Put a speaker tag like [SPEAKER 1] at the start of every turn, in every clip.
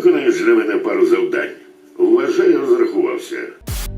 [SPEAKER 1] Виконаєш для мене пару завдань. Вважаю, розрахувався.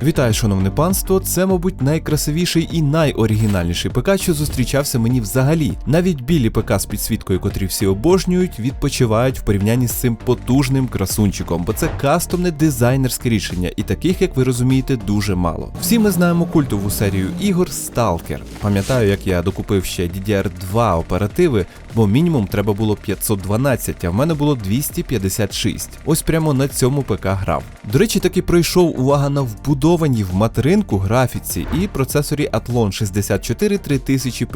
[SPEAKER 2] Вітаю, шановне панство. Це, мабуть, найкрасивіший і найоригінальніший ПК, що зустрічався мені взагалі. Навіть білі ПК з підсвіткою, котрі всі обожнюють, відпочивають в порівнянні з цим потужним красунчиком, бо це кастомне дизайнерське рішення, і таких, як ви розумієте, дуже мало. Всі ми знаємо культову серію ігор Stalker. Пам'ятаю, як я докупив ще DDR2 оперативи, бо мінімум треба було 512, а в мене було 256. Ось прямо на цьому ПК грав. До речі, таки пройшов увага на вбудованій в материнку графіці і процесорі Athlon 64 3000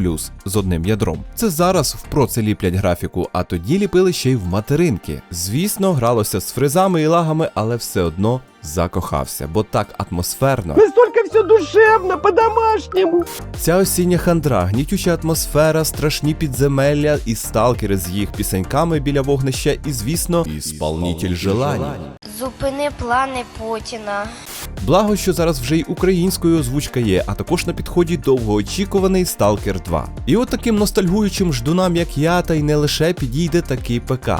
[SPEAKER 2] з одним ядром. Це зараз в це ліплять графіку, а тоді ліпили ще й в материнки. Звісно, гралося з фризами і лагами, але все одно закохався, бо так атмосферно.
[SPEAKER 3] Настолько все душевно, по-домашнему.
[SPEAKER 2] Ця осіння хандра, гнітюча атмосфера, страшні підземелля і сталкери з їх пісеньками біля вогнища, і, звісно, ісполнітель желань.
[SPEAKER 4] Зупини плани Путіна.
[SPEAKER 2] Благо, що зараз вже й українською озвучка є, а також на підході довгоочікуваний Stalker 2. І от таким ностальгуючим ждунам, як я, та й не лише підійде такий ПК.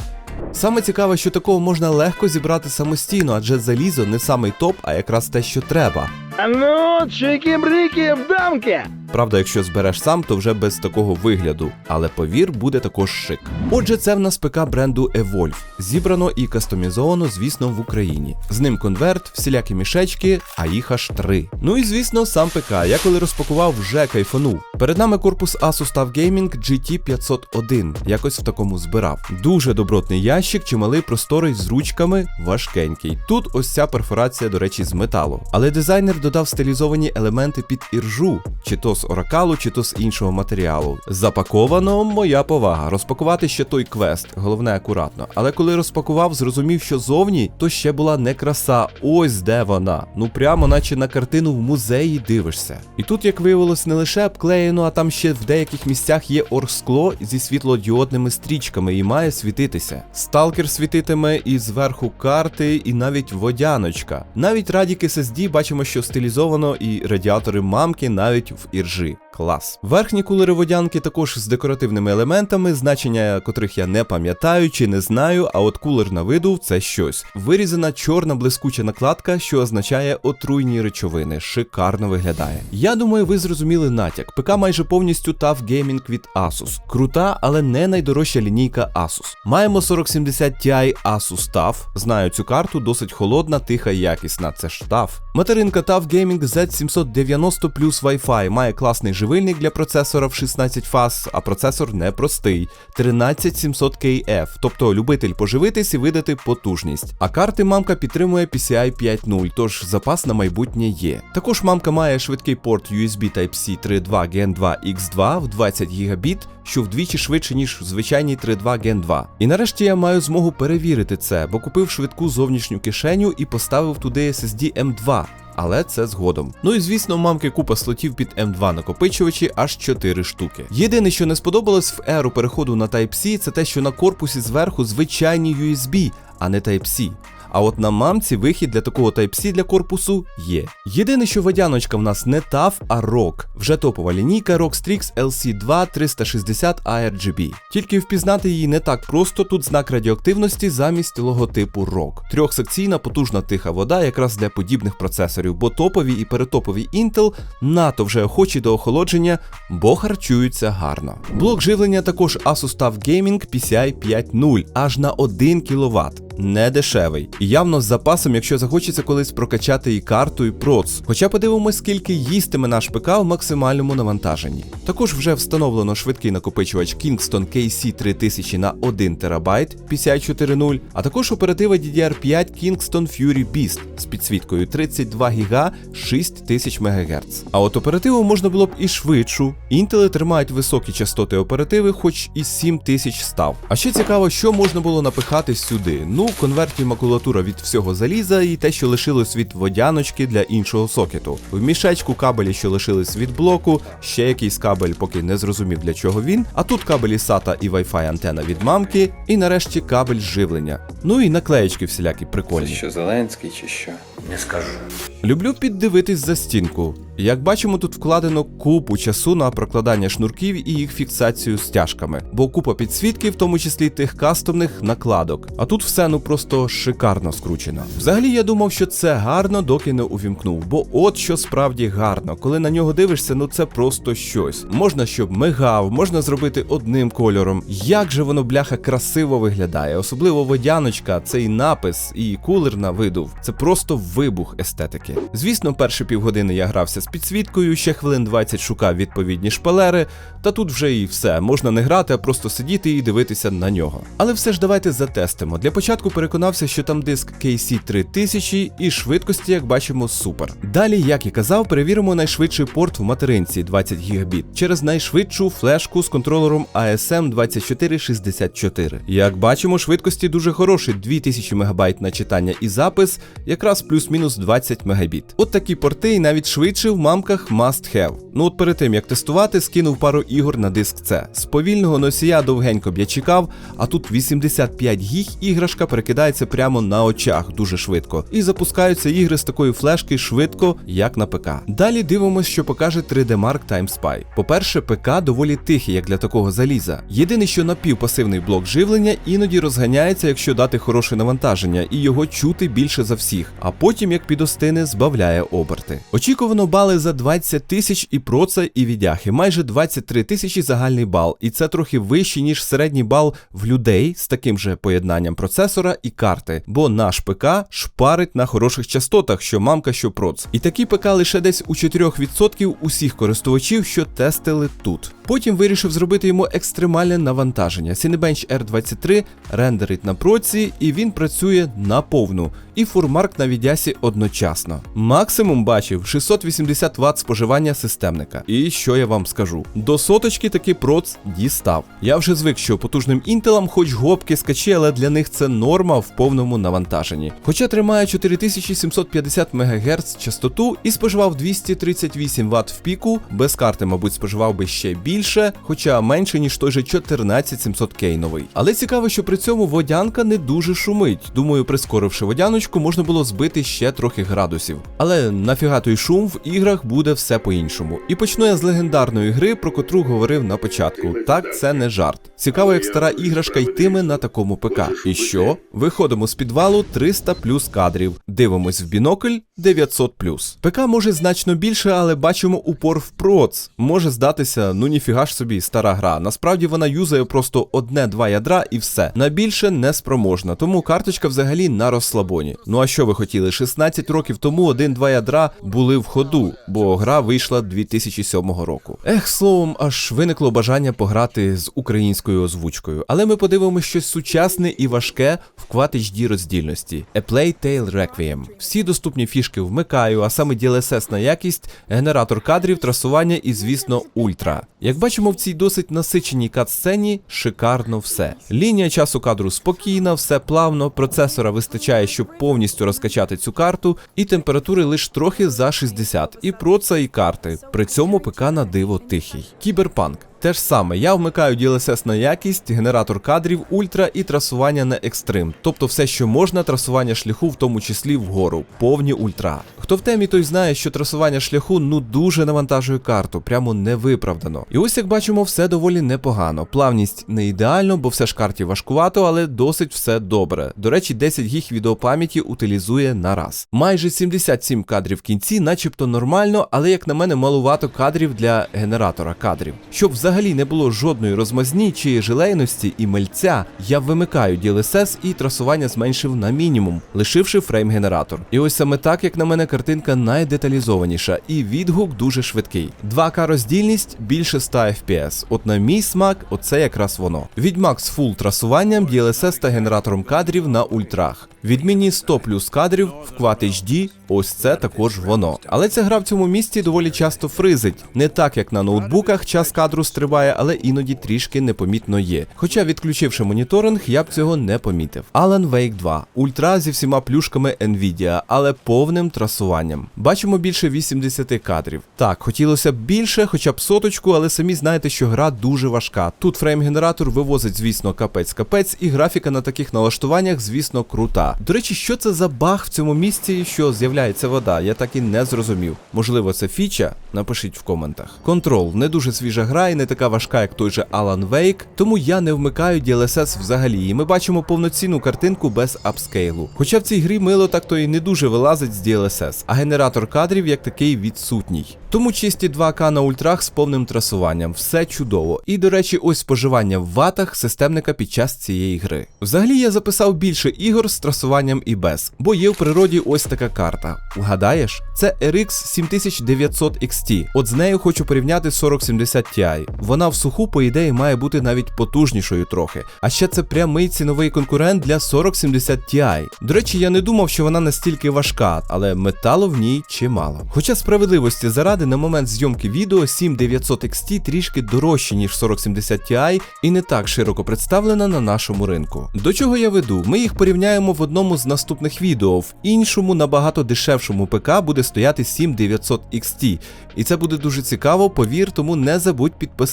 [SPEAKER 2] Саме цікаве, що такого можна легко зібрати самостійно, адже залізо не самий топ, а якраз те, що треба.
[SPEAKER 3] А ну, чики-брики в дамке.
[SPEAKER 2] Правда, якщо збереш сам, то вже без такого вигляду, але повір, буде також шик. Отже, це в нас ПК бренду Evolve. Зібрано і кастомізовано, звісно, в Україні. З ним конверт, всілякі мішечки, а їх аж три. Ну і звісно, сам ПК. Я коли розпакував, вже кайфанув. Перед нами корпус Asus TUF Gaming GT501. Якось в такому збирав. Дуже добротний ящик, чималий просторий з ручками, важкенький. Тут ось ця перфорація, до речі, з металу. Але дизайнер додав стилізовані елементи під іржу, чи то з оракалу, чи то з іншого матеріалу. Запаковано моя повага. Розпакувати ще той квест, головне акуратно. Але коли розпакував, зрозумів, що зовні то ще була не краса. Ось де вона. Ну прямо, наче на картину в музеї дивишся. І тут, як виявилось, не лише обклеєно, а там ще в деяких місцях є оргскло зі світлодіодними стрічками і має світитися. Сталкер світитиме і зверху карти, і навіть водяночка. Навіть Радік SSD бачимо, що стилізовано і радіатори мамки навіть в іржі. Клас. Верхні кулери водянки також з декоративними елементами, значення котрих я не пам'ятаю чи не знаю, а от кулер на виду це щось. Вирізана чорна блискуча накладка, що означає отруйні речовини. Шикарно виглядає. Я думаю, ви зрозуміли натяк. ПК майже повністю TUF Gaming від Asus. Крута, але не найдорожча лінійка Asus. Маємо 4070 Ti Asus TUF. Знаю цю карту, досить холодна, тиха і якісна. Це ж TUF. Материнка TUF Gaming Z790 Plus Wi-Fi має класний живильник для процесора в 16 фаз, а процесор непростий 13700KF, тобто любитель поживитись і видати потужність. А карти мамка підтримує PCI 5.0, тож запас на майбутнє є. Також мамка має швидкий порт USB Type-C 3.2 Gen 2 X2 в 20 ГБ, що вдвічі швидше, ніж звичайний 3.2 Gen 2. І нарешті я маю змогу перевірити це, бо купив швидку зовнішню кишеню і поставив туди SSD M2 але це згодом. Ну і звісно, мамки купа слотів під М2 накопичувачі аж 4 штуки. Єдине, що не сподобалось в еру переходу на Type-C, це те, що на корпусі зверху звичайні USB, а не Type-C. А от на мамці вихід для такого Type-C для корпусу є. Єдине, що водяночка в нас не TAF, а ROG. Вже топова лінійка ROG Strix LC2 360 ARGB. Тільки впізнати її не так просто, тут знак радіоактивності замість логотипу ROG. Трьохсекційна потужна тиха вода якраз для подібних процесорів, бо топові і перетопові Intel НАТО вже охочі до охолодження, бо харчуються гарно. Блок живлення також Asus TUF Gaming PCI 5.0 аж на 1 кВт. Не дешевий. І явно з запасом, якщо захочеться колись прокачати і карту, і проц. Хоча подивимось, скільки їстиме наш ПК в максимальному навантаженні. Також вже встановлено швидкий накопичувач Kingston KC 3000 на 1 ТБ PCI 4.0, а також оператива DDR5 Kingston Fury Beast з підсвіткою 32 ГБ 6000 МГц. А от оперативу можна було б і швидшу. Інтели тримають високі частоти оперативи, хоч і 7000 став. А ще цікаво, що можна було напихати сюди. Ну, в конверті макулатура від всього заліза і те, що лишилось від водяночки для іншого сокету. В мішечку кабелі, що лишились від блоку, ще якийсь кабель, поки не зрозумів для чого він. А тут кабелі SATA і Wi-Fi антена від мамки, і нарешті кабель живлення. Ну і наклеєчки всілякі
[SPEAKER 5] Це
[SPEAKER 2] прикольні.
[SPEAKER 5] що, Зеленський чи що? Не скажу.
[SPEAKER 2] Люблю піддивитись за стінку. Як бачимо, тут вкладено купу часу на прокладання шнурків і їх фіксацію стяжками, бо купа підсвітки, в тому числі тих кастомних накладок. А тут все ну просто шикарно скручено. Взагалі я думав, що це гарно, доки не увімкнув. Бо от що справді гарно, коли на нього дивишся, ну це просто щось. Можна, щоб мигав, можна зробити одним кольором. Як же воно бляха красиво виглядає, особливо водяночка, цей напис і кулер на видув. Це просто вибух естетики. Звісно, перші півгодини я грався з підсвіткою, ще хвилин 20 шукав відповідні шпалери, та тут вже і все. Можна не грати, а просто сидіти і дивитися на нього. Але все ж давайте затестимо. Для початку переконався, що там диск KC 3000 і швидкості, як бачимо, супер. Далі, як і казав, перевіримо найшвидший порт в материнці 20 Гбіт через найшвидшу флешку з контролером ASM 2464. Як бачимо, швидкості дуже хороші 2000 МБ на читання і запис, якраз плюс-мінус 20 Мбіт. От такі порти і навіть швидше в мамках must have. Ну от перед тим як тестувати, скинув пару ігор на диск C. З повільного носія довгенько б я чекав, а тут 85 гіг іграшка перекидається прямо на очах дуже швидко. І запускаються ігри з такої флешки швидко, як на ПК. Далі дивимося, що покаже 3D Mark Time Spy. По-перше, ПК доволі тихий, як для такого заліза. Єдине, що напівпасивний блок живлення іноді розганяється, якщо дати хороше навантаження, і його чути більше за всіх, а потім, як підостине, збавляє оберти. Очікувано бали за 20 тисяч і проца, і відяхи, майже 23 тисячі загальний бал, і це трохи вище, ніж середній бал в людей з таким же поєднанням процесора і карти, бо наш ПК шпарить на хороших частотах, що мамка, що проц. І такі ПК лише десь у 4% усіх користувачів, що тестили тут. Потім вирішив зробити йому екстремальне навантаження. Cinebench R23 рендерить на проці, і він працює на повну. І фурмарк на відясі одночасно. Максимум бачив 680 Вт споживання системника. І що я вам скажу? До соточки таки проц дістав. Я вже звик, що потужним інтелам хоч гопки скачі, але для них це норма в повному навантаженні. Хоча тримає 4750 МГц частоту і споживав 238 Вт в піку, без карти, мабуть, споживав би ще більше, хоча менше, ніж той же 14700К новий. Але цікаво, що при цьому водянка не дуже шумить. Думаю, прискоривши водяночку, можна було збити ще трохи градусів. Але нафіга той шум в іграх буде все по-іншому. І почну я з легендарної гри, про котру говорив на початку. Так, це не жарт. Цікаво, як стара іграшка йтиме на такому ПК. І що? Виходимо з підвалу 300 плюс кадрів. Дивимось в бінокль 900 плюс. ПК може значно більше, але бачимо упор в проц. Може здатися, ну ніфіга ж собі, стара гра. Насправді вона юзає просто одне-два ядра і все. На більше не спроможна, тому карточка взагалі на розслабоні. Ну а що ви хотіли? 16 років тому один-два ядра були в ходу, бо гра вийшла 2007 року. Ех, словом, аж виникло бажання пограти з українською озвучкою. Але ми подивимося щось сучасне і важке в Quad HD роздільності. A Plague Tale Requiem. Всі доступні фішки вмикаю, а саме DLSS на якість, генератор кадрів, трасування і, звісно, ультра. Як бачимо, в цій досить насиченій кат-сцені шикарно все. Лінія часу кадру спокійна, все плавно, процесора вистачає, щоб повністю розкачати цю карту, і температури лише трохи за 60, і про це і карти. При цьому ПК на диво тихий. Кіберпанк. Те ж саме, я вмикаю DLSS на якість, генератор кадрів, ультра і трасування на екстрим. Тобто все, що можна, трасування шляху, в тому числі вгору, повні ультра. Хто в темі, той знає, що трасування шляху ну дуже навантажує карту, прямо невиправдано. І ось як бачимо, все доволі непогано. Плавність не ідеально, бо все ж карті важкувато, але досить все добре. До речі, 10 гіг відеопам'яті утилізує на раз. Майже 77 кадрів в кінці, начебто нормально, але як на мене, малувато кадрів для генератора кадрів. Щоб взагалі не було жодної розмазні чи жилейності і мельця, я вимикаю DLSS і трасування зменшив на мінімум, лишивши фрейм-генератор. І ось саме так, як на мене, картинка найдеталізованіша, і відгук дуже швидкий. 2К роздільність більше 100 FPS. От на мій смак, оце якраз воно. Відьмак з фул трасуванням, DLSS та генератором кадрів на ультрах. Відмінні 100 плюс кадрів в Quad HD, ось це також воно. Але ця гра в цьому місці доволі часто фризить. Не так як на ноутбуках час кадру стрибає, але іноді трішки непомітно є. Хоча, відключивши моніторинг, я б цього не помітив. Alan Wake 2. Ультра зі всіма плюшками Nvidia, але повним трасуванням. Бачимо більше 80 кадрів. Так, хотілося б більше, хоча б соточку, але самі знаєте, що гра дуже важка. Тут фрейм-генератор вивозить, звісно, капець-капець, і графіка на таких налаштуваннях, звісно, крута. До речі, що це за баг в цьому місці, що з'являється вода? Я так і не зрозумів. Можливо, це фіча? Напишіть в коментах. Контрол не дуже свіжа гра і не така важка, як той же Alan Wake, тому я не вмикаю DLSS взагалі. І ми бачимо повноцінну картинку без апскейлу. Хоча в цій грі мило так то і не дуже вилазить з DLSS, а генератор кадрів як такий відсутній. Тому чисті 2К на ультрах з повним трасуванням, все чудово. І до речі, ось споживання в ватах системника під час цієї гри. Взагалі я записав більше ігор з трасуванням і без, бо є в природі ось така карта. Вгадаєш? Це RX 7900 XT. От з нею хочу порівняти 4070 Ti. Вона в суху, по ідеї, має бути навіть потужнішою трохи. А ще це прямий ціновий конкурент для 4070 Ti. До речі, я не думав, що вона настільки важка, але металу в ній чимало. Хоча справедливості заради на момент зйомки відео 7900 XT трішки дорожче, ніж 4070 Ti і не так широко представлена на нашому ринку. До чого я веду? Ми їх порівняємо в одному з наступних відео, в іншому набагато дешевшому ПК буде стояти 7900 XT. І це буде дуже цікаво, повір, тому не забудь підписатися.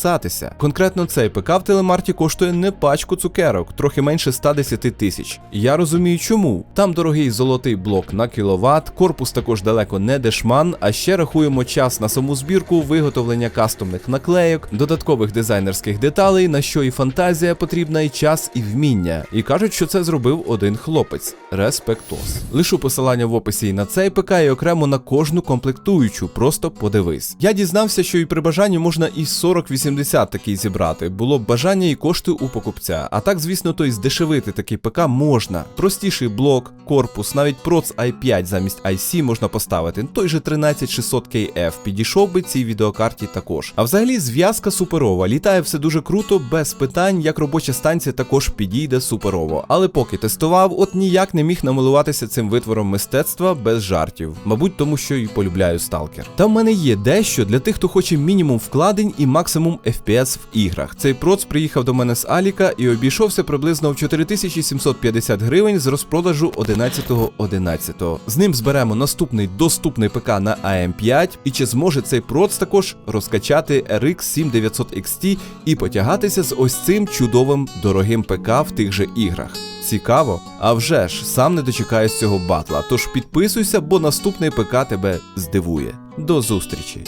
[SPEAKER 2] Конкретно цей ПК в телемарті коштує не пачку цукерок, трохи менше 110 тисяч. Я розумію чому. Там дорогий золотий блок на кіловат, корпус також далеко не дешман, а ще рахуємо час на саму збірку, виготовлення кастомних наклейок, додаткових дизайнерських деталей, на що і фантазія потрібна, і час, і вміння. І кажуть, що це зробив один хлопець. Респектос. Лишу посилання в описі і на цей ПК, і окремо на кожну комплектуючу. Просто подивись. Я дізнався, що і при бажанні можна і 4080 такий зібрати. Було б бажання і кошти у покупця. А так, звісно, то і здешевити такий ПК можна. Простіший блок, корпус, навіть проц i5 замість IC можна поставити. Той же 13600 KF підійшов би цій відеокарті також. А взагалі зв'язка суперова. Літає все дуже круто, без питань, як робоча станція також підійде суперово. Але поки тестував, от ніяк не міг намилуватися цим витвором мистецтва без жартів. Мабуть, тому що і полюбляю сталкер. Та в мене є дещо для тих, хто хоче мінімум вкладень і максимум FPS в іграх. Цей проц приїхав до мене з Аліка і обійшовся приблизно в 4750 гривень з розпродажу 11.11. З ним зберемо наступний доступний ПК на AM5, і чи зможе цей проц також розкачати RX 7900 XT і потягатися з ось цим чудовим дорогим ПК в тих же іграх. Цікаво? А вже ж, сам не дочекаюсь цього батла, тож підписуйся, бо наступний ПК тебе здивує. До зустрічі!